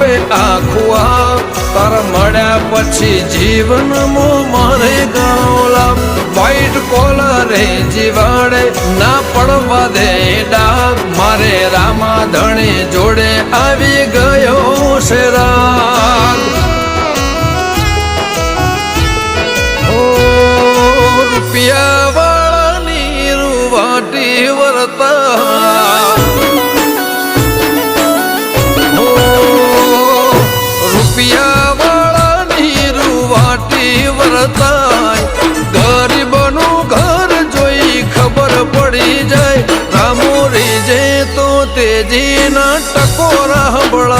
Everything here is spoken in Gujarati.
રે આખું આ તાર મળ્યા પછી જીવન મારે ઘણો લાભ વ્હાઈટ કોલરે જીવાડે, ના પડવા દે ડા મારે રામા ધણી જોડે આવી ગયો છે રાગ રૂપિયા રૂવાટી વરતા રૂવાટી ગરીબનું ઘર જોઈ ખબર પડી જાય. રામો જે તો તેજીના ટકોરા હબળા